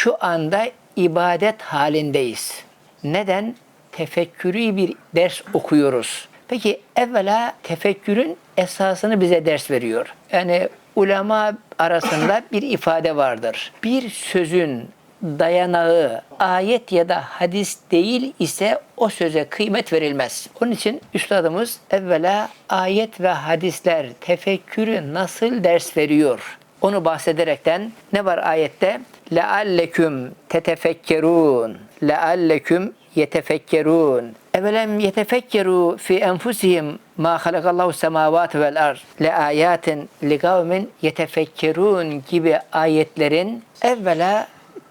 şu anda ibadet halindeyiz. Neden? Tefekkürü bir ders okuyoruz. Peki evvela tefekkürün esasını bize ders veriyor. Yani ulema arasında bir ifade vardır. Bir sözün dayanağı ayet ya da hadis değil ise o söze kıymet verilmez. Onun için üstadımız evvela ayet ve hadisler tefekkürü nasıl ders veriyor? Onu bahsederekten ne var ayette? لَعَلَّكُمْ تَتَفَكَّرُونَ لَعَلَّكُمْ يَتَفَكَّرُونَ اَوَلَمْ يَتَفَكَّرُوا فِي أَنفُسِهِمْ مَا خَلَقَ اللّٰهُ السَّمَاوَاتِ وَالْاَرْضِ لَآيَاتٍ لِقَوْمٍ يَتَفَكَّرُونَ gibi ayetlerin evvela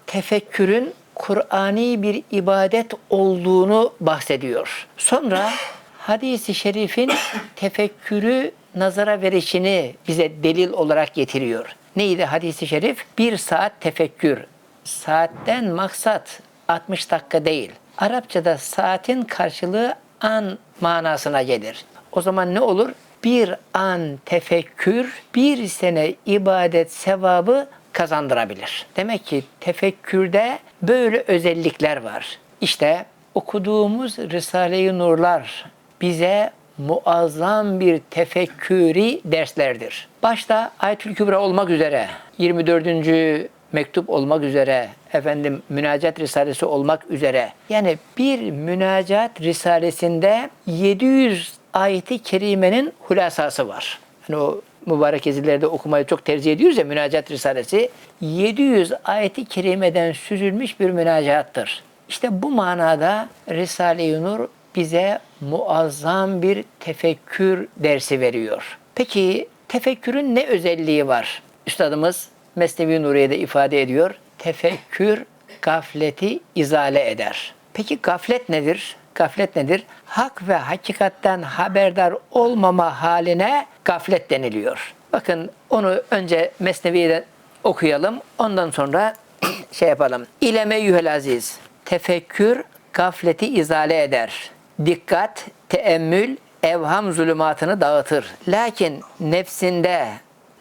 tefekkürün Kur'ani bir ibadet olduğunu bahsediyor. Sonra hadisi şerifin tefekkürü nazara verişini bize delil olarak getiriyor. Neydi hadisi şerif? Bir saat tefekkür. Saatten maksat 60 dakika değil. Arapçada saatin karşılığı an manasına gelir. O zaman ne olur? Bir an tefekkür, bir sene ibadet sevabı kazandırabilir. Demek ki tefekkürde böyle özellikler var. İşte okuduğumuz Risale-i Nurlar bize muazzam bir tefekkürü derslerdir. Başta Ayetül Kübra olmak üzere 24. mektup olmak üzere efendim münacat risalesi olmak üzere yani bir münacat risalesinde 700 ayeti kerimenin hulasası var. Yani o mübarek ezilerde okumayı çok tercih ediyoruz ya münacat risalesi 700 ayeti kerimeden süzülmüş bir münacattır. İşte bu manada Risale-i Nur bize muazzam bir tefekkür dersi veriyor. Peki tefekkürün ne özelliği var? Üstadımız Mesnevi Nuriye'de ifade ediyor. Tefekkür gafleti izale eder. Peki gaflet nedir? Gaflet nedir? Hak ve hakikatten haberdar olmama haline gaflet deniliyor. Bakın onu önce Mesnevi'den okuyalım. Ondan sonra şey yapalım. İleme yuhel aziz. Tefekkür gafleti izale eder. Dikkat, teemmül, evham zulümatını dağıtır. Lakin nefsinde,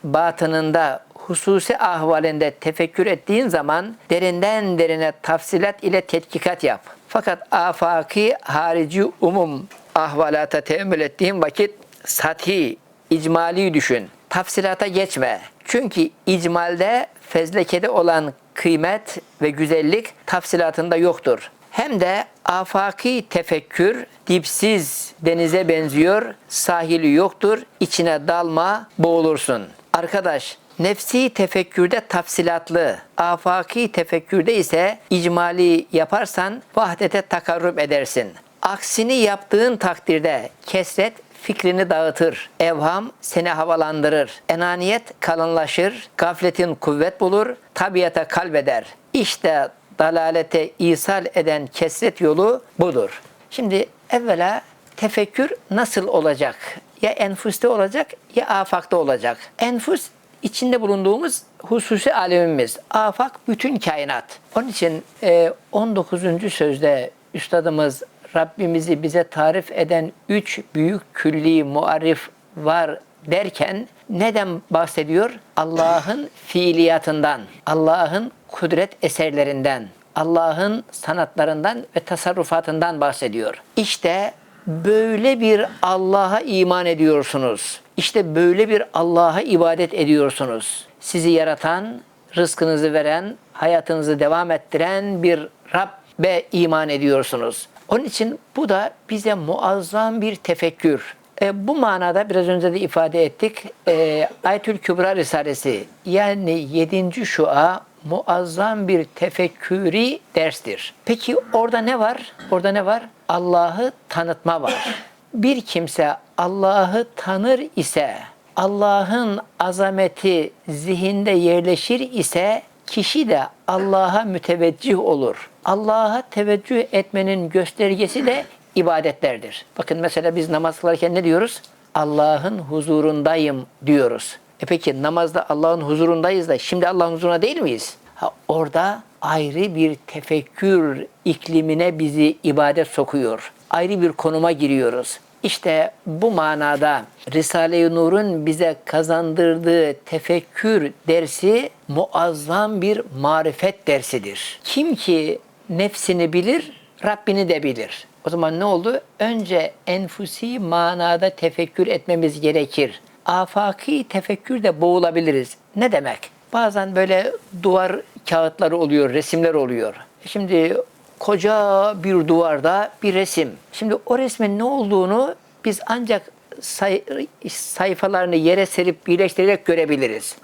batınında, hususi ahvalinde tefekkür ettiğin zaman derinden derine tafsilat ile tetkikat yap. Fakat afaki harici umum ahvalata teemmül ettiğin vakit sathi, icmali düşün. Tafsilata geçme. Çünkü icmalde fezlekede olan kıymet ve güzellik tafsilatında yoktur. Hem de afaki tefekkür dipsiz denize benziyor, sahili yoktur, içine dalma, boğulursun. Arkadaş, nefsi tefekkürde tafsilatlı, afaki tefekkürde ise icmali yaparsan vahdete takarrub edersin. Aksini yaptığın takdirde kesret fikrini dağıtır. Evham seni havalandırır. Enaniyet kalınlaşır. Gafletin kuvvet bulur. Tabiata kalbeder. İşte dalalete isal eden kesret yolu budur. Şimdi evvela tefekkür nasıl olacak? Ya enfuste olacak ya afakta olacak. Enfus içinde bulunduğumuz hususi alemimiz. Afak bütün kainat. Onun için e, 19. sözde üstadımız Rabbimizi bize tarif eden üç büyük külli muarif var derken neden bahsediyor? Allah'ın fiiliyatından, Allah'ın kudret eserlerinden, Allah'ın sanatlarından ve tasarrufatından bahsediyor. İşte böyle bir Allah'a iman ediyorsunuz. İşte böyle bir Allah'a ibadet ediyorsunuz. Sizi yaratan, rızkınızı veren, hayatınızı devam ettiren bir Rabbe iman ediyorsunuz. Onun için bu da bize muazzam bir tefekkür. E, bu manada biraz önce de ifade ettik. E, Ayetül Kübra Risalesi yani 7. şua muazzam bir tefekkürü derstir. Peki orada ne var? Orada ne var? Allah'ı tanıtma var. Bir kimse Allah'ı tanır ise, Allah'ın azameti zihinde yerleşir ise kişi de Allah'a müteveccih olur. Allah'a teveccüh etmenin göstergesi de ibadetlerdir. Bakın mesela biz namaz kılarken ne diyoruz? Allah'ın huzurundayım diyoruz. E peki namazda Allah'ın huzurundayız da şimdi Allah'ın huzuruna değil miyiz? Ha, orada ayrı bir tefekkür iklimine bizi ibadet sokuyor. Ayrı bir konuma giriyoruz. İşte bu manada Risale-i Nur'un bize kazandırdığı tefekkür dersi muazzam bir marifet dersidir. Kim ki nefsini bilir, Rabbini de bilir. O zaman ne oldu? Önce enfusi manada tefekkür etmemiz gerekir. Afaki tefekkürde boğulabiliriz. Ne demek? Bazen böyle duvar kağıtları oluyor, resimler oluyor. Şimdi koca bir duvarda bir resim. Şimdi o resmin ne olduğunu biz ancak say- sayfalarını yere serip birleştirerek görebiliriz.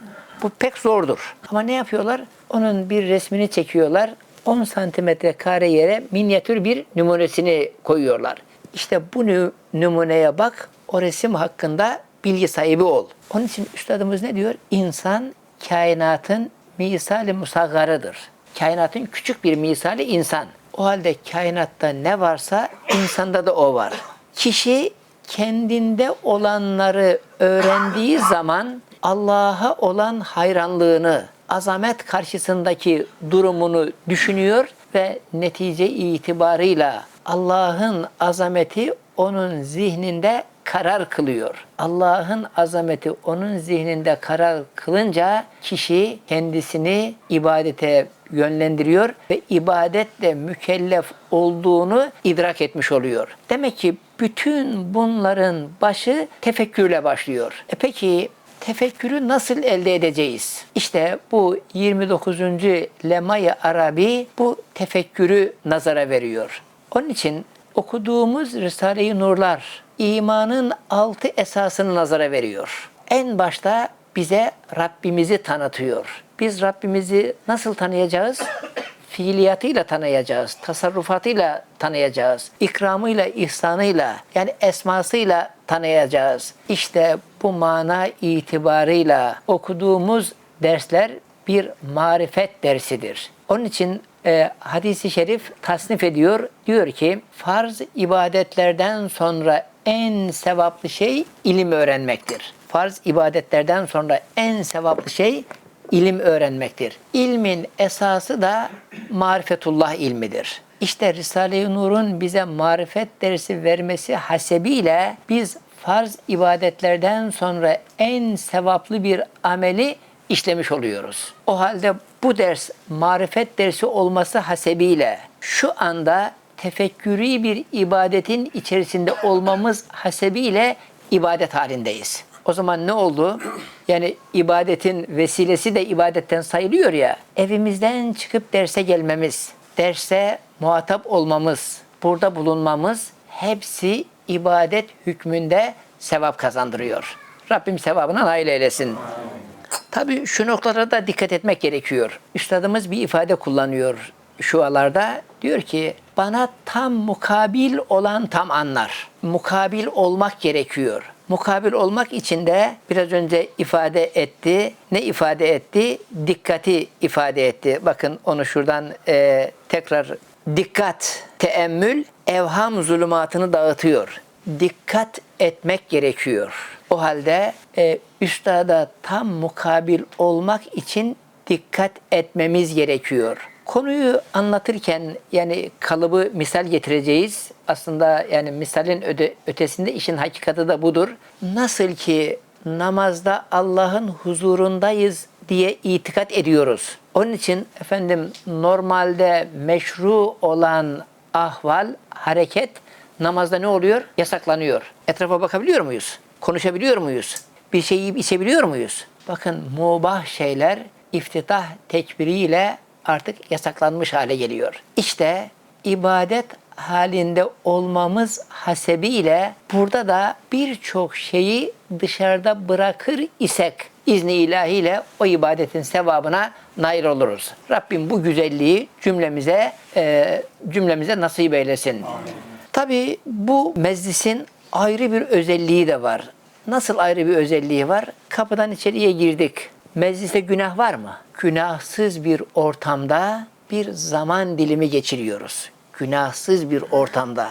Bu pek zordur. Ama ne yapıyorlar? Onun bir resmini çekiyorlar. 10 santimetre kare yere minyatür bir numunesini koyuyorlar. İşte bu numuneye bak, o resim hakkında bilgi sahibi ol. Onun için üstadımız ne diyor? İnsan kainatın misali musaggarıdır. Kainatın küçük bir misali insan. O halde kainatta ne varsa insanda da o var. Kişi kendinde olanları öğrendiği zaman Allah'a olan hayranlığını, azamet karşısındaki durumunu düşünüyor ve netice itibarıyla Allah'ın azameti onun zihninde karar kılıyor. Allah'ın azameti onun zihninde karar kılınca kişi kendisini ibadete yönlendiriyor ve ibadetle mükellef olduğunu idrak etmiş oluyor. Demek ki bütün bunların başı tefekkürle başlıyor. E peki tefekkürü nasıl elde edeceğiz? İşte bu 29. Lemay-ı Arabi bu tefekkürü nazara veriyor. Onun için okuduğumuz Risale-i Nurlar imanın altı esasını nazara veriyor. En başta bize Rabbimizi tanıtıyor. Biz Rabbimizi nasıl tanıyacağız? fiiliyatıyla tanıyacağız, tasarrufatıyla tanıyacağız, ikramıyla, ihsanıyla yani esmasıyla tanıyacağız. İşte bu mana itibarıyla okuduğumuz dersler bir marifet dersidir. Onun için e, hadisi şerif tasnif ediyor. Diyor ki farz ibadetlerden sonra en sevaplı şey ilim öğrenmektir. Farz ibadetlerden sonra en sevaplı şey ilim öğrenmektir. İlmin esası da marifetullah ilmidir. İşte Risale-i Nur'un bize marifet dersi vermesi hasebiyle biz farz ibadetlerden sonra en sevaplı bir ameli işlemiş oluyoruz. O halde bu ders marifet dersi olması hasebiyle şu anda tefekkürü bir ibadetin içerisinde olmamız hasebiyle ibadet halindeyiz. O zaman ne oldu? Yani ibadetin vesilesi de ibadetten sayılıyor ya. Evimizden çıkıp derse gelmemiz, derse muhatap olmamız, burada bulunmamız hepsi ibadet hükmünde sevap kazandırıyor. Rabbim sevabına nail eylesin. Tabii şu noktalara da dikkat etmek gerekiyor. Üstadımız bir ifade kullanıyor şualarda. Diyor ki bana tam mukabil olan tam anlar. Mukabil olmak gerekiyor. Mukabil olmak için de biraz önce ifade etti. Ne ifade etti? Dikkati ifade etti. Bakın onu şuradan e, tekrar dikkat, teemmül evham zulümatını dağıtıyor. Dikkat etmek gerekiyor. O halde e, üstada tam mukabil olmak için dikkat etmemiz gerekiyor. Konuyu anlatırken yani kalıbı misal getireceğiz. Aslında yani misalin öde, ötesinde işin hakikati de budur. Nasıl ki namazda Allah'ın huzurundayız diye itikat ediyoruz. Onun için efendim normalde meşru olan ahval, hareket namazda ne oluyor? Yasaklanıyor. Etrafa bakabiliyor muyuz? Konuşabiliyor muyuz? Bir şey yiyip içebiliyor muyuz? Bakın mubah şeyler iftitah tekbiriyle artık yasaklanmış hale geliyor. İşte ibadet halinde olmamız hasebiyle burada da birçok şeyi dışarıda bırakır isek izni ilahiyle o ibadetin sevabına nail oluruz. Rabbim bu güzelliği cümlemize e, cümlemize nasip eylesin. Tabii bu meclisin ayrı bir özelliği de var. Nasıl ayrı bir özelliği var? Kapıdan içeriye girdik. Mecliste günah var mı? Günahsız bir ortamda bir zaman dilimi geçiriyoruz. Günahsız bir ortamda.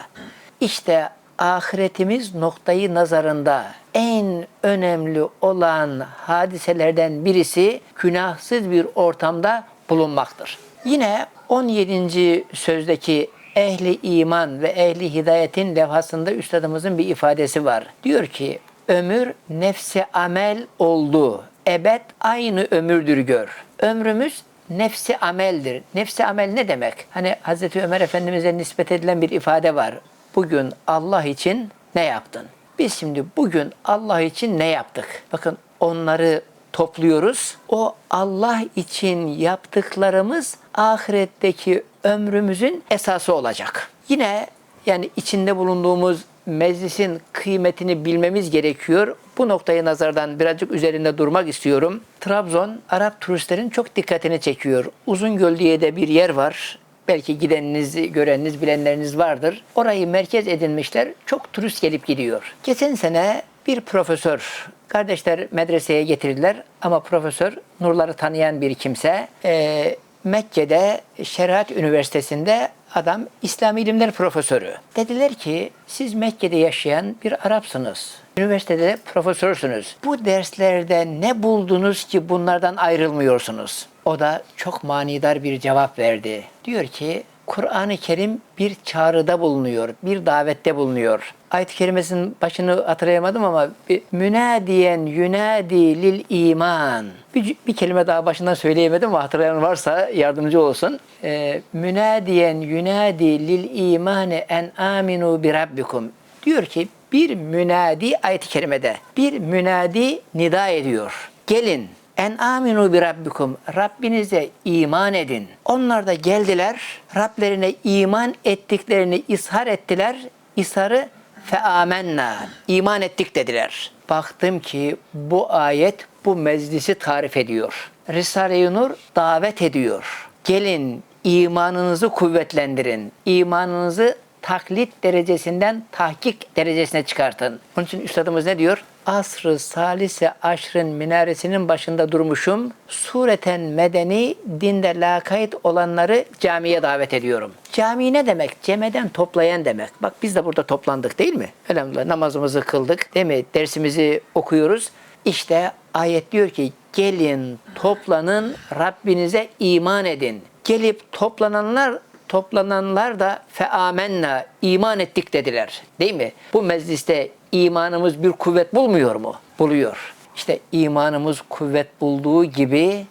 İşte ahiretimiz noktayı nazarında en önemli olan hadiselerden birisi günahsız bir ortamda bulunmaktır. Yine 17. sözdeki ehli iman ve ehli hidayetin levhasında üstadımızın bir ifadesi var. Diyor ki ömür nefsi amel oldu. Ebed aynı ömürdür gör. Ömrümüz nefsi ameldir. Nefsi amel ne demek? Hani Hazreti Ömer Efendimiz'e nispet edilen bir ifade var. Bugün Allah için ne yaptın? Biz şimdi bugün Allah için ne yaptık? Bakın onları topluyoruz. O Allah için yaptıklarımız ahiretteki ömrümüzün esası olacak. Yine yani içinde bulunduğumuz meclisin kıymetini bilmemiz gerekiyor. Bu noktayı nazardan birazcık üzerinde durmak istiyorum. Trabzon Arap turistlerin çok dikkatini çekiyor. Uzungöl diye de bir yer var. Belki gideniniz, göreniniz, bilenleriniz vardır. Orayı merkez edinmişler. Çok turist gelip gidiyor. Geçen sene bir profesör, kardeşler medreseye getirdiler ama profesör nurları tanıyan bir kimse. Ee, Mekke'de Şeriat Üniversitesi'nde adam İslam ilimler profesörü. Dediler ki siz Mekke'de yaşayan bir Arapsınız. Üniversitede de profesörsünüz. Bu derslerde ne buldunuz ki bunlardan ayrılmıyorsunuz? O da çok manidar bir cevap verdi. Diyor ki Kur'an-ı Kerim bir çağrıda bulunuyor, bir davette bulunuyor. Ayet-i kerimesinin başını hatırlayamadım ama münadiyen yunadi lil iman. Bir, bir kelime daha başından söyleyemedim ama hatırlayan varsa yardımcı olsun. Ee, münadiyen yunadi lil imani en aminu bi rabbikum. Diyor ki bir münadi ayet-i kerimede bir münadi nida ediyor. Gelin en aminu bi rabbikum. Rabbinize iman edin. Onlar da geldiler. Rablerine iman ettiklerini ishar ettiler. İsharı fe amenna. İman ettik dediler. Baktım ki bu ayet bu meclisi tarif ediyor. Risale-i Nur davet ediyor. Gelin imanınızı kuvvetlendirin. İmanınızı taklit derecesinden tahkik derecesine çıkartın. Onun için üstadımız ne diyor? Asr-ı salise aşrın minaresinin başında durmuşum. Sureten medeni dinde lakayt olanları camiye davet ediyorum. Cami ne demek? Cemeden toplayan demek. Bak biz de burada toplandık değil mi? Elhamdülillah namazımızı kıldık değil mi? Dersimizi okuyoruz. İşte ayet diyor ki gelin toplanın Rabbinize iman edin. Gelip toplananlar toplananlar da feamenna iman ettik dediler. Değil mi? Bu mecliste imanımız bir kuvvet bulmuyor mu? Buluyor. İşte imanımız kuvvet bulduğu gibi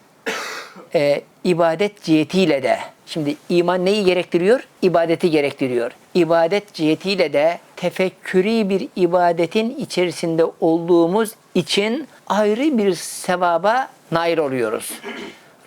e, ibadet cihetiyle de şimdi iman neyi gerektiriyor? İbadeti gerektiriyor. İbadet cihetiyle de tefekkürü bir ibadetin içerisinde olduğumuz için ayrı bir sevaba nail oluyoruz.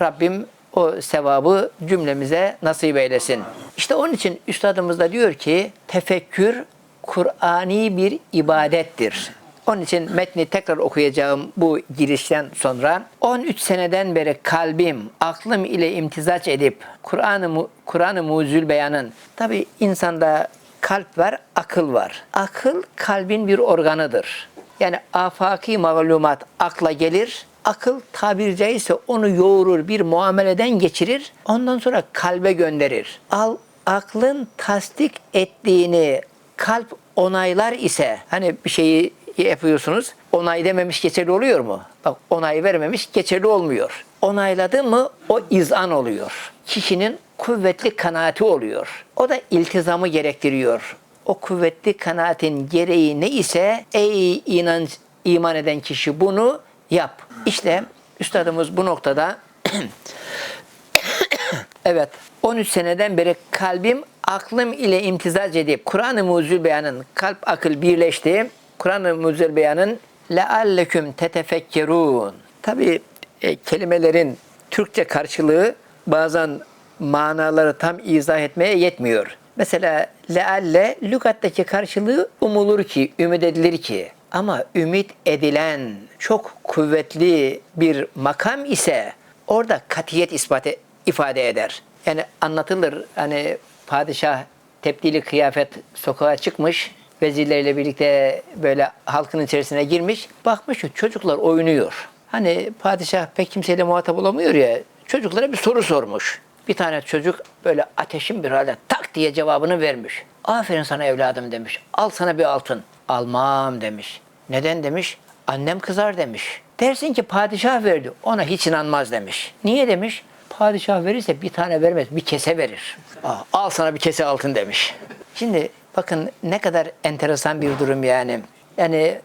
Rabbim o sevabı cümlemize nasip eylesin. İşte onun için üstadımız da diyor ki tefekkür Kur'ani bir ibadettir. Onun için metni tekrar okuyacağım bu girişten sonra 13 seneden beri kalbim, aklım ile imtizaç edip Kur'an-ı Kur'an-ı Muzül Beyan'ın tabi insanda kalp var, akıl var. Akıl kalbin bir organıdır. Yani afaki malumat akla gelir, akıl tabiri caizse onu yoğurur, bir muameleden geçirir, ondan sonra kalbe gönderir. Al, aklın tasdik ettiğini kalp onaylar ise, hani bir şeyi yapıyorsunuz, onay dememiş geçerli oluyor mu? Bak onay vermemiş geçerli olmuyor. Onayladı mı o izan oluyor. Kişinin kuvvetli kanaati oluyor. O da iltizamı gerektiriyor. O kuvvetli kanaatin gereği ne ise ey inanç iman eden kişi bunu yap. İşte üstadımız bu noktada evet 13 seneden beri kalbim aklım ile imtizac edip Kur'an-ı Muzül Beyan'ın kalp akıl birleşti. Kur'an-ı Muzül Beyan'ın lealleküm tetefekkerun. Tabi e, kelimelerin Türkçe karşılığı bazen manaları tam izah etmeye yetmiyor. Mesela lealle lügattaki karşılığı umulur ki, ümit edilir ki. Ama ümit edilen çok kuvvetli bir makam ise orada katiyet ispat e- ifade eder. Yani anlatılır hani padişah tepdili kıyafet sokağa çıkmış vezirleriyle birlikte böyle halkın içerisine girmiş. Bakmış ki çocuklar oynuyor. Hani padişah pek kimseyle muhatap olamıyor ya. Çocuklara bir soru sormuş. Bir tane çocuk böyle ateşin bir halde tak diye cevabını vermiş. Aferin sana evladım demiş. Al sana bir altın. Almam demiş. Neden demiş? Annem kızar demiş. Dersin ki padişah verdi. Ona hiç inanmaz demiş. Niye demiş? Padişah verirse bir tane vermez, bir kese verir. Aa, al sana bir kese altın demiş. Şimdi bakın ne kadar enteresan bir durum yani. Yani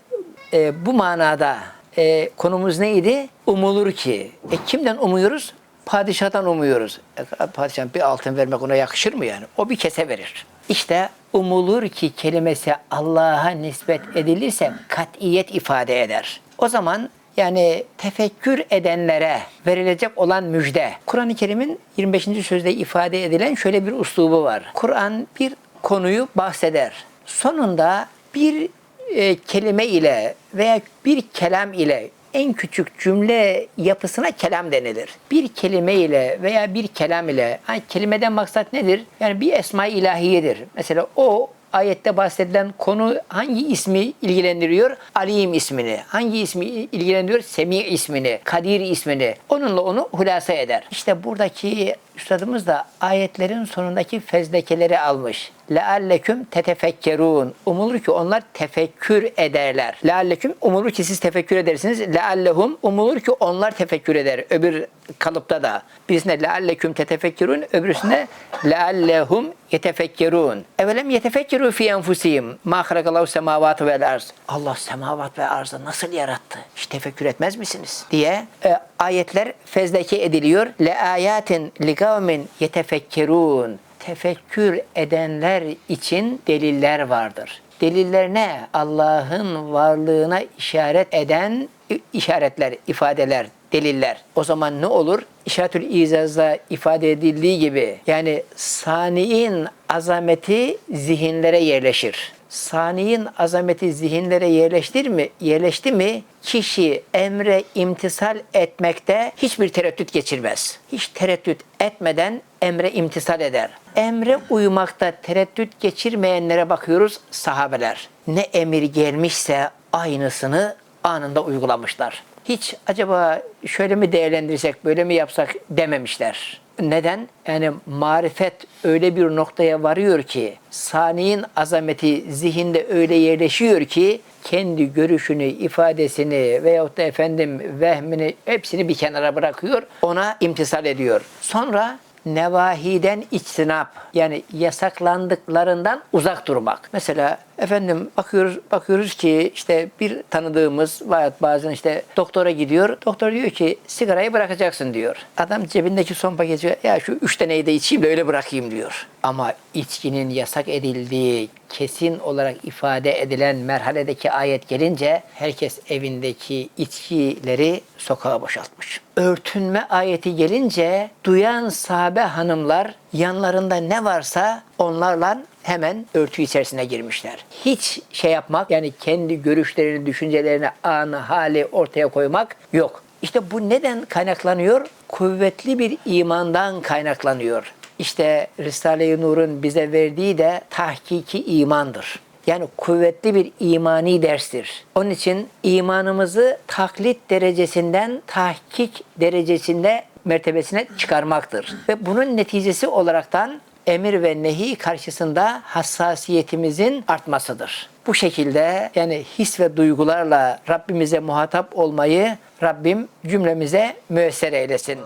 e, bu manada e, konumuz neydi? Umulur ki. E, kimden umuyoruz? Padişahdan umuyoruz. E, padişah bir altın vermek ona yakışır mı yani? O bir kese verir. İşte umulur ki kelimesi Allah'a nispet edilirse katiyet ifade eder. O zaman yani tefekkür edenlere verilecek olan müjde. Kur'an-ı Kerim'in 25. sözde ifade edilen şöyle bir uslubu var. Kur'an bir konuyu bahseder. Sonunda bir e, kelime ile veya bir kelam ile en küçük cümle yapısına kelam denilir. Bir kelime ile veya bir kelam ile, hani kelimeden maksat nedir? Yani bir esma ilahiyedir. Mesela o ayette bahsedilen konu hangi ismi ilgilendiriyor? Alim ismini. Hangi ismi ilgilendiriyor? Semi ismini, Kadir ismini. Onunla onu hulasa eder. İşte buradaki üstadımız da ayetlerin sonundaki fezlekeleri almış. Lealleküm tetefekkerun. Umulur ki onlar tefekkür ederler. Lealleküm umulur ki siz tefekkür edersiniz. Leallehum umulur ki onlar tefekkür eder. Öbür kalıpta da. Birisine lealleküm tetefekkerun, öbürüsüne leallehum yetefekkerun. Evelem yetefekkeru fi enfusihim. Ma harakallahu semavatu vel arz. Allah semavat ve arzı nasıl yarattı? Hiç tefekkür etmez misiniz? diye e, ayetler fezleke ediliyor. Le ayatin li kavmin yetefekkerun. Tefekkür edenler için deliller vardır. Deliller ne? Allah'ın varlığına işaret eden işaretler, ifadeler, deliller. O zaman ne olur? İşaretül İzaz'da ifade edildiği gibi yani saniin azameti zihinlere yerleşir. Saniin azameti zihinlere yerleştir mi? Yerleşti mi? Kişi emre imtisal etmekte hiçbir tereddüt geçirmez. Hiç tereddüt etmeden emre imtisal eder. Emre uymakta tereddüt geçirmeyenlere bakıyoruz sahabeler. Ne emir gelmişse aynısını anında uygulamışlar. Hiç acaba şöyle mi değerlendirsek, böyle mi yapsak dememişler. Neden? Yani marifet öyle bir noktaya varıyor ki, saniyin azameti zihinde öyle yerleşiyor ki, kendi görüşünü, ifadesini veyahut da efendim vehmini hepsini bir kenara bırakıyor, ona imtisal ediyor. Sonra nevahiden içtinap yani yasaklandıklarından uzak durmak. Mesela efendim bakıyoruz bakıyoruz ki işte bir tanıdığımız bazen işte doktora gidiyor. Doktor diyor ki sigarayı bırakacaksın diyor. Adam cebindeki son paketi ya şu üç taneyi de içeyim de öyle bırakayım diyor. Ama içkinin yasak edildiği kesin olarak ifade edilen merhaledeki ayet gelince herkes evindeki içkileri sokağa boşaltmış. Örtünme ayeti gelince duyan sahabe hanımlar yanlarında ne varsa onlarla hemen örtü içerisine girmişler. Hiç şey yapmak yani kendi görüşlerini, düşüncelerini, anı, hali ortaya koymak yok. İşte bu neden kaynaklanıyor? Kuvvetli bir imandan kaynaklanıyor. İşte Risale-i Nur'un bize verdiği de tahkiki imandır. Yani kuvvetli bir imani derstir. Onun için imanımızı taklit derecesinden tahkik derecesinde mertebesine çıkarmaktır. Ve bunun neticesi olaraktan emir ve nehi karşısında hassasiyetimizin artmasıdır. Bu şekilde yani his ve duygularla Rabbimize muhatap olmayı Rabbim cümlemize müessere eylesin.